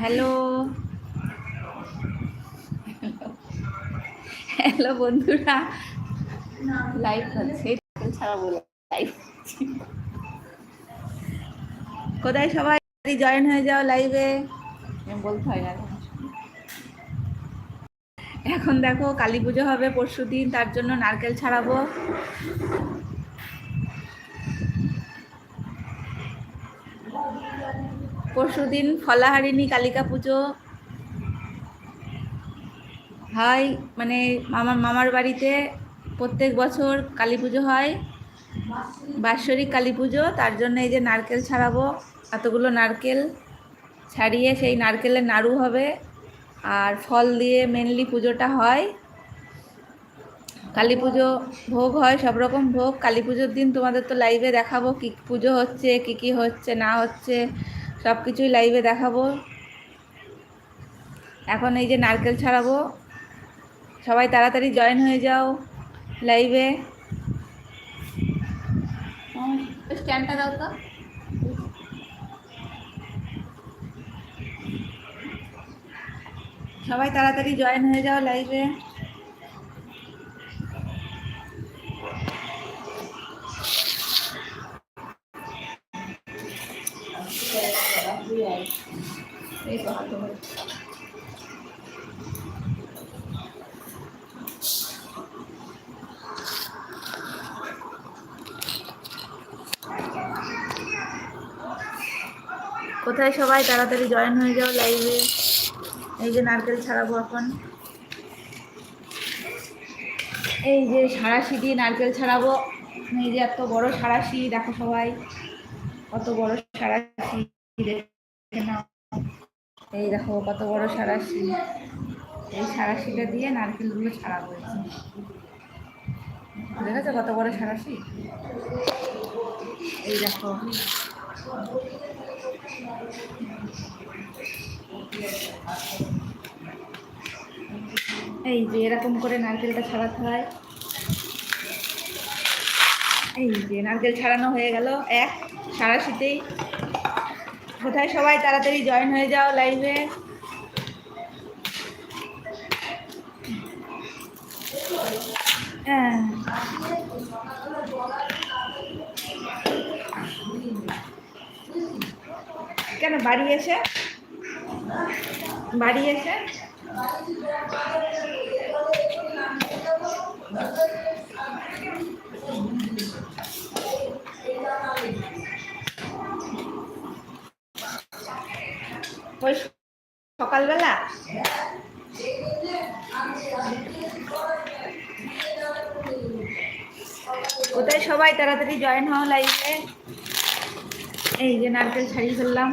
Hello. Hello বন্ধুরা। Live হচ্ছে। ছাড়া বলে। লাইভ কোথায় সবাই? জয়েন হয়ে যাও লাইভে বলতে হয় না। এখন দেখো কালী পুজো হবে পরশু দিন তার জন্য নারকেল ছাড়াবো। পরশু দিন ফলাহারিণী কালিকা পুজো। হয় মানে আমার মামার বাড়িতে প্রত্যেক বছর কালী পুজো হয়, বাৎসরিক কালী পুজো, তার জন্য এই যে নারকেল ছাড়াবো, এতগুলো নারকেল ছাড়িয়ে সেই নারকেলের নাড়ু হবে, আর ফল দিয়ে মেনলি পুজোটা হয়। কালী পুজো ভোগ হয়, সব রকম ভোগ। কালী পুজোর দিন তোমাদের তো লাইভে দেখাবো কী পুজো হচ্ছে, কী কী হচ্ছে, না হচ্ছে। সব কিছুই লাইভে দেখাবো। এখন এই যে নারকেল ছাড়াবো। সবাই তাড়াতাড়ি জয়েন হয়ে যাও লাইভে স্ট্যান্ডটা দাও তো। সবাই তাড়াতাড়ি জয়েন হয়ে যাও লাইভে এই তো হাত ধরে। কোথায় সবাই? তাড়াতাড়ি জয়েন হয়ে যাও লাইভে এই যে নারকেল ছাড়াবো এখন এই যে সাঁড়াশি দিয়ে নারকেল ছাড়াবো। এই যে এত বড় সাঁড়াশি দেখো সবাই। কত বড় সাঁড়াশি দেখে নাও। এই দেখো, কত বড় সাঁড়াশি এই সাঁড়াশিটা দিয়ে নারকেলগুলো ছাড়াবো যে। দেখেছ কত বড় সাঁড়াশি এই দেখো। এই যে এরকম করে নারকেলটা ছাড়াতে হয়। এই যে নারকেল ছাড়ানো হয়ে গেল এক সারাশিতেই। কোথায় সবাই তাড়াতাড়ি জয়েন হয়ে যাও লাইভে? হ্যাঁ। কেন বাড়ি এসে? বাড়ি এসে? ওই সকালবেলা? কোথায় সবাই তাড়াতাড়ি জয়েন হওয়া লাইভে এই যে নারকেল ছাড়িয়ে ফেললাম।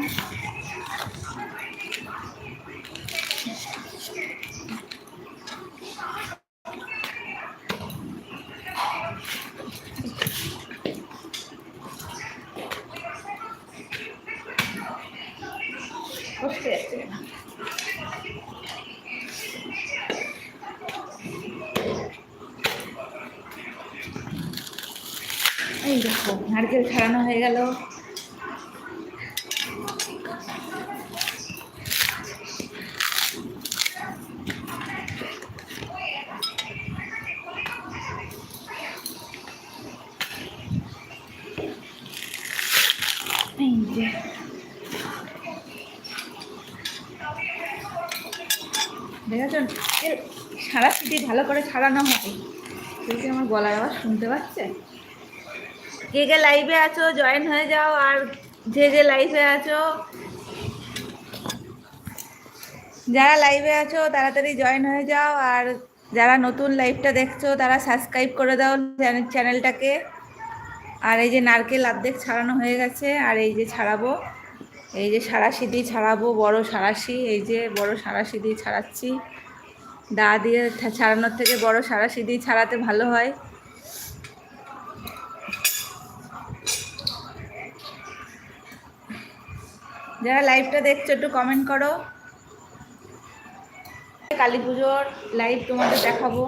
এই দেখো নারকেল ছাড়ানো হয়ে গেল এই যে দেখেছ এর সারা সিটি ভালো করে ছাড়ানো হয় কেউ কি আমার গলার আওয়াজ শুনতে পাচ্ছে? কে কে লাইভে আছো জয়েন হয়ে যাও, আর যে যে লাইভে আছো, যারা লাইভে আছো, তাড়াতাড়ি জয়েন হয়ে যাও, আর যারা নতুন লাইভটা দেখছ, তারা সাবস্ক্রাইব করে দাও চ্যানেল- চ্যানেলটাকে আর এই যে নারকেল আর্ধেক ছাড়ানো হয়ে গেছে, আর এই যে ছাড়াবো। এই যে সাঁড়াশি দিয়ে ছাড়াবো, বড় সাঁড়াশি এই যে বড় সাঁড়াশি দিয়ে ছাড়াচ্ছি। দা দিয়ে ছাড়ানোর থেকে বড় সাঁড়াশি দিয়ে ছাড়াতে ভালো হয়। যারা লাইভটা দেখছ, একটু কমেন্ট করো। কালী পুজোর লাইভ তোমাদের দেখাবো।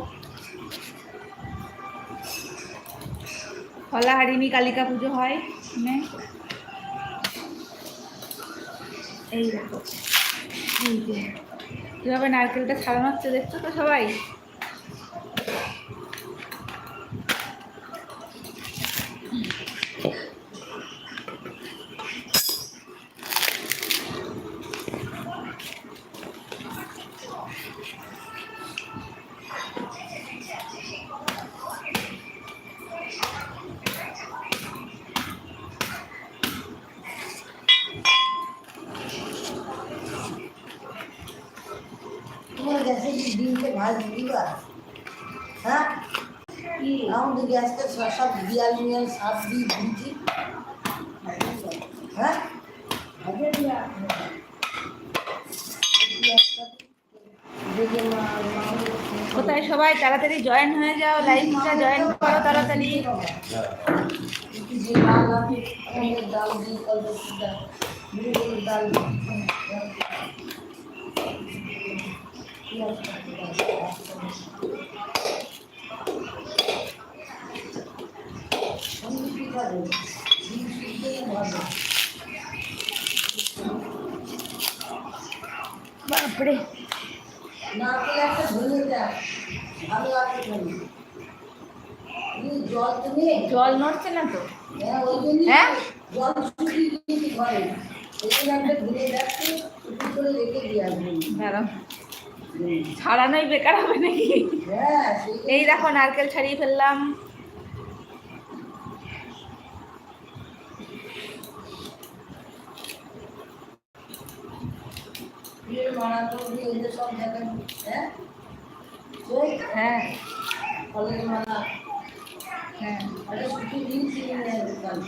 ফলাহারিণী কালিকা পুজো হয়। এখানে। এই দেখো। এই যে। কীভাবে নারকেলটা ছাড়ানো হচ্ছে দেখছ তো সবাই? দিয়াল মিয়াল সাপ দিয়ে দিয়েছি হ্যাঁ কোথায় সবাই? তাড়াতাড়ি জয়েন হয়ে যাও লাইভটা জয়েন করো তাড়াতাড়ি। একটু যে ডাল বাপরে। নারকেল একটা ধরে দেয় ভালো আছে জল তো নেই জল নড়ছে না তো? হ্যাঁ ওই জন্যই হ্যাঁ? জল শুকিয়ে দিয়েছি ঘরে। ওই জন্য একটা ধরে যাচ্ছে একটু করে রেখে দিয়ে আসবেন দাঁড়াও। ছাড়ানোই বেকার হবে নাকি? হ্যাঁ এই দেখো নারকেল ছাড়িয়ে ফেললাম। মারা তো দিয়ে ওদের সব দেখেন হ্যাঁ ওই হ্যাঁ ফলের মালা হ্যাঁ আরে শুকিয়ে দিয়েছি কাল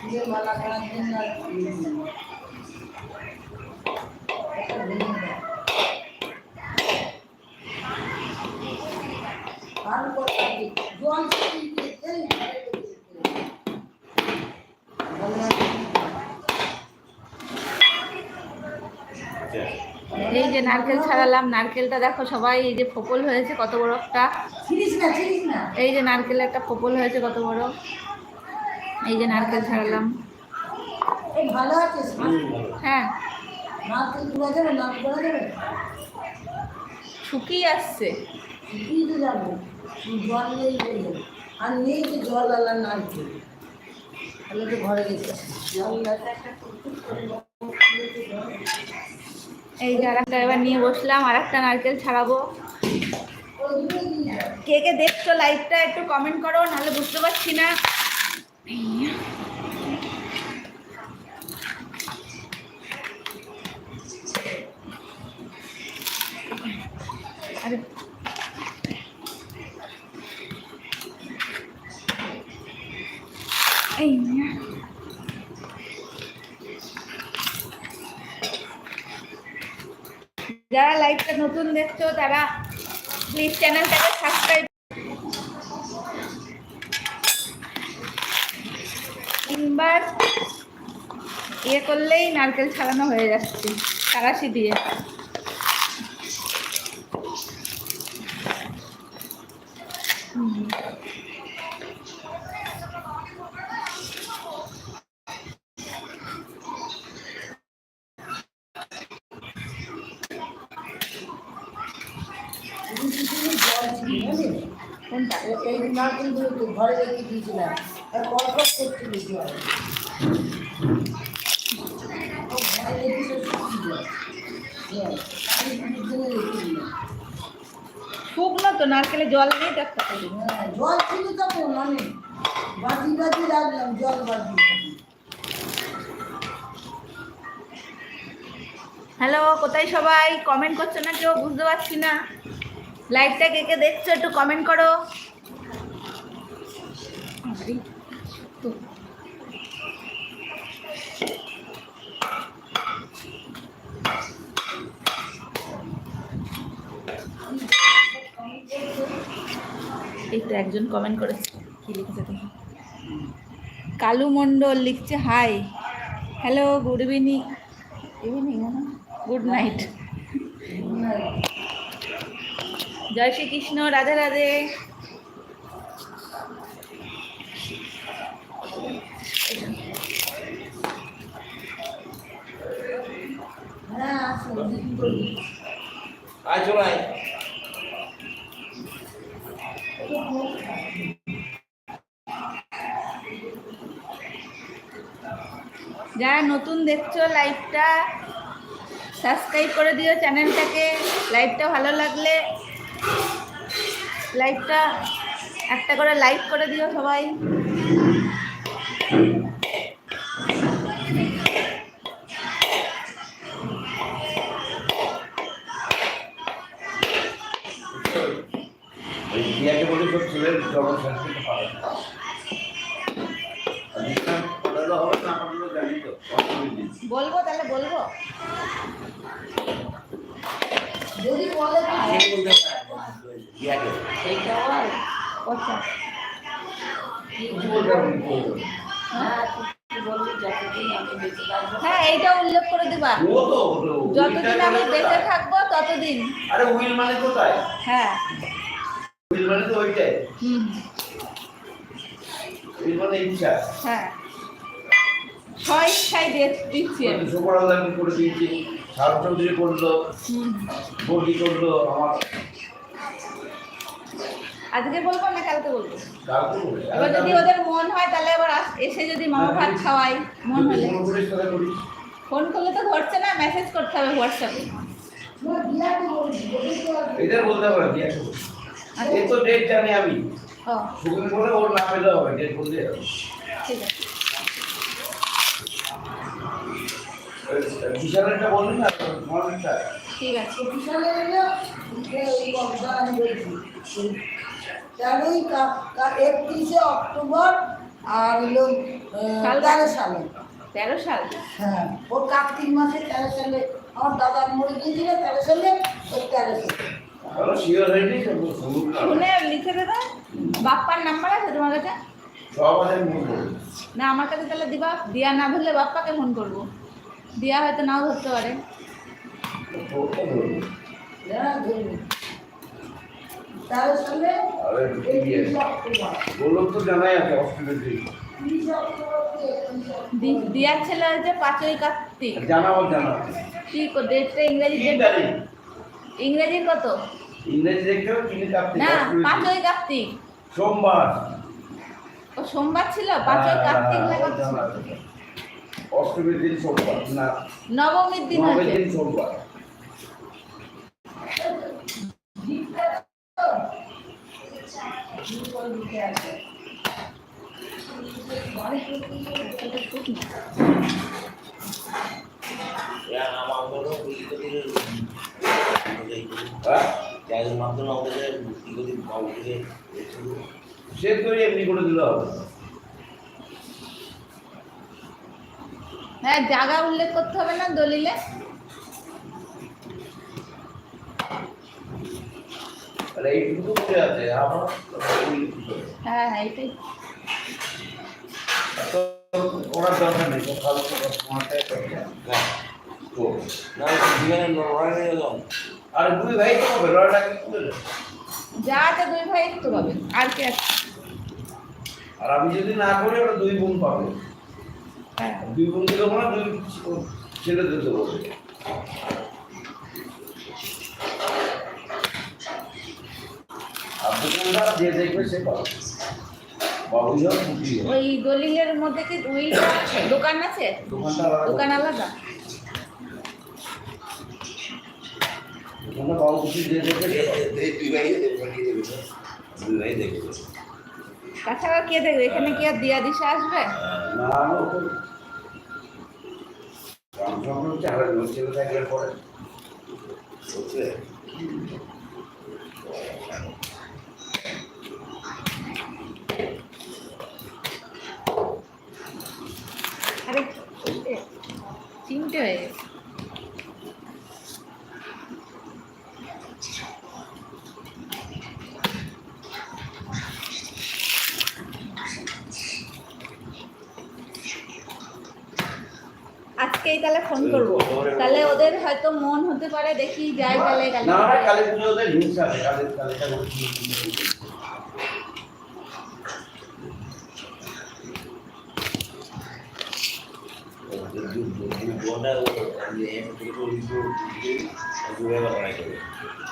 বিয়ের মালা করার জন্য আর দিয়েছি না। একটা ভেঙে দেয়। তারপর তাকে জল শুকিয়ে দিয়েছে, এই ঘরে রেখেছে। বলে, এই যে নারকেল ছাড়ালাম নারকেলটা দেখো সবাই এই যে ফোপল হয়েছে কত বড় একটা। এই যে নারকেল একটা ফোপল হয়েছে কত বড়। এই যে নারকেল ছাড়ালাম। ভালো আছিস? হ্যাঁ। শুকিয়ে আসছে। যাব। জল আর নেই তো জল আলা নারকেল। তাহলে তো ঘরে গেছে জল এই যে এবার নিয়ে বসলাম আর একটা নারকেল ছাড়াবো। কে কে দেখছ লাইভটা একটু কমেন্ট করো, নাহলে বুঝতে পারছি না আরে এই না। যারা লাইভটা নতুন দেখছ তারা প্লিজ চ্যানেলটাকে সাবস্ক্রাইব তিনবার ইয়ে করলেই নারকেল ছাড়ানো হয়ে যাচ্ছে, তারাশি দিয়ে। শুকনো তো নারকেলে জল নেই তো একটা হ্যাঁ, জল ছিল তখন অনেক। বাটি বাটি রাখলাম জল বাটি। হ্যালো কোথায় সবাই? কমেন্ট করছ না কেউ বুঝতে পারছি না। লাইভটা কে কে দেখছ একটু কমেন্ট করো। একজন কমেন্ট করেছে। কি লিখেছে তুমি কালু মণ্ডল লিখছে hi hello good evening evening good night জয় শ্রীকৃষ্ণ, রাধে রাধে। আয়, চলে আয়। দেখছ লাইভটা সাবস্ক্রাইব করে দিও চ্যানেলটাকে। লাইভটা ভালো লাগলে লাইভটা একটা করে লাইক করে দিও সবাই। সব ছেলের যতদিন আমি বেঁচে থাকব ততদিন। আরে উইল মানে কোথায়? হ্যাঁ। উইল মানে তো ওইটাই। হুম। উইল মানে ইচ্ছা। হ্যাঁ। স্বইচ্ছায় দিয়ে- দিচ্ছি আমি। সুপরাল্লাহ কি করে দিয়েছি। সার করল হুম। করল আমার আজকে বলব না কালকে বলব? এবার যদি ওদের মন হয় তাহলে আবার এসে যদি মামা ভাত খাওয়াই মন হলে। ফোন করলে তো ধরছে না মেসেজ করতে হবে হোয়াটসঅ্যাপে এটা বলতে পারে দিয়াকে বলতে আচ্ছা। এই তো ডেট জানি আমি। ওর নাম পেলে হবে ডেট বলতে হবে। ঠিক আছে। বিশালেরটা বললি না ঠিক আছে। বিশালে এলো যে ওই কথা আমি বলছি তেরোই একত্রিশে অক্টোবর আর হলো? তেরো সালে। তেরো সাল। হ্যাঁ ও কার্তিক মাসে তেরো সালে আমার দাদা মরে গিয়েছিল তেরো সালে ওই তেরো সালে। শুনে লিখে দেবে বাপ্পার নাম্বার আছে তোমার কাছে? না আমার কাছে তাহলে দিবা। দিয়া না ধরলে বাপ্পাকে ফোন করব। দিয়া হয়তো নাও ধরতে পারে। অক্টোবর বললাম তো জানাই আছে হসপিটাল থেকে দিয়ার ছেলে হচ্ছে পাঁচই কার্তিক। জানাব জানা কি কো- ডেটটা ইংরেজি ডেট ইংরেজির কত? ইংরেজি দেখতে না পাঁচই কার্তিক। সোমবার। ও সোমবার ছিল? পাঁচই কার্তিক না কত অষ্টমীর দিন সোমবার না। নবমীর দিন আছে। দিন সোমবার। হ্যাঁ সে তো এমনি করে দিলে হ্যাঁ জায়গা উল্লেখ করতে হবে না দলিলে। এইটুকু করে আছে আমার হ্যাঁ হ্যাঁ এইটাই। ওনার দরকার নেই তো ভালো তো আর দুই ভাই তো হবে লড়াটা কি যা আছে দুই ভাই একটু পাবে আর কি আছে? আর আমি যদি না করি ওরা দুই বোন পাবে। হ্যাঁ। দুই বোন দিলে দুই ছেলে দিতে বলবে আর দোকানটা যে দেখবে সে পাবে। ওই দলিলের মধ্যে কি আছে দোকান আছে? দোকান আলাদা? দোকানটা কে দেখবে? এখানে কি আর দিয়া দিশা আসবে? না না ও তো রামচন্দ্র হচ্ছে আর ছেলে থাকলে পরে আরে এ, তিনটে হয়ে গেছে আজকেই তাহলে ফোন করব। তাহলে ওদের হয়তো মন হতে পারে দেখি যাই তাহলে না হিংসা কালী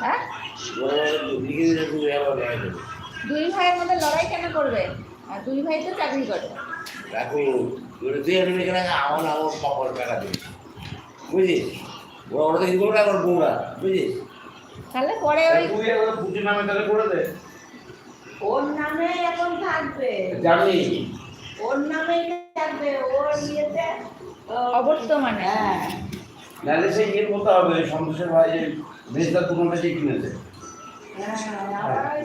হ্যাঁ? দুই ভাইয়ের মধ্যে লড়াই কেন করবে? আর দুই ভাই তো চাকরি করে। আমি এখানে আমার আমার পাপড় টাকা দিবি বুঝিস ওরা ওরা তো হিন্দু টাকা বউরা বুঝিস তাহলে পরে ওই তুই পুজো নামে তাহলে করে দে। ওর নামে এখন থাকবে। জানি। ওর নামেই থাকবে ওর ইয়েতে অবর্তমানে হ্যাঁ। নাহলে সেই ইয়ের মতো হবে সন্তোষের ভাই যে মেজদার দোকানটা যে কিনেছে। হ্যাঁ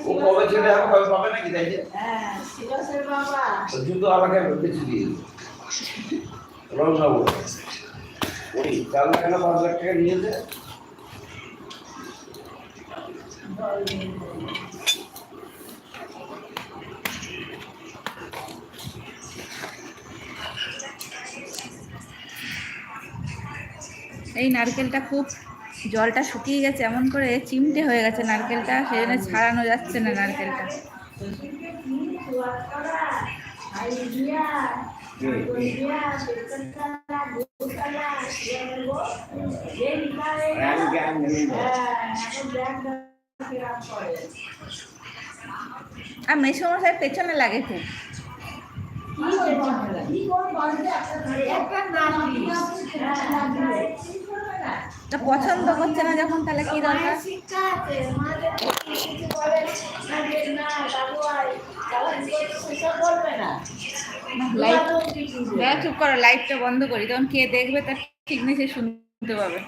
ও কবে ছেলে আর কবে পাবে নাকি তাই যে হ্যাঁ শিবাসের বাবা। জুতো আমাকে বেঁচে দিয়ে রংবাবু ওই চার লাখ না পাঁচ লাখ টাকা নিয়েছে? এই নারকেলটা খুব জলটা শুকিয়ে গেছে এমন করে চিমটে হয়ে গেছে নারকেলটা সেই জন্য ছাড়ানো যাচ্ছে না নারকেলটা। আর মেসমশাই পেছনে লাগে খুব। পছন্দ করছে না যখন তাহলে কি দরকার? লাইট লাইট চুপ করো লাইটটা বন্ধ করি। তখন কে দেখবে তার ঠিক নেই সে শুনতে পাবে।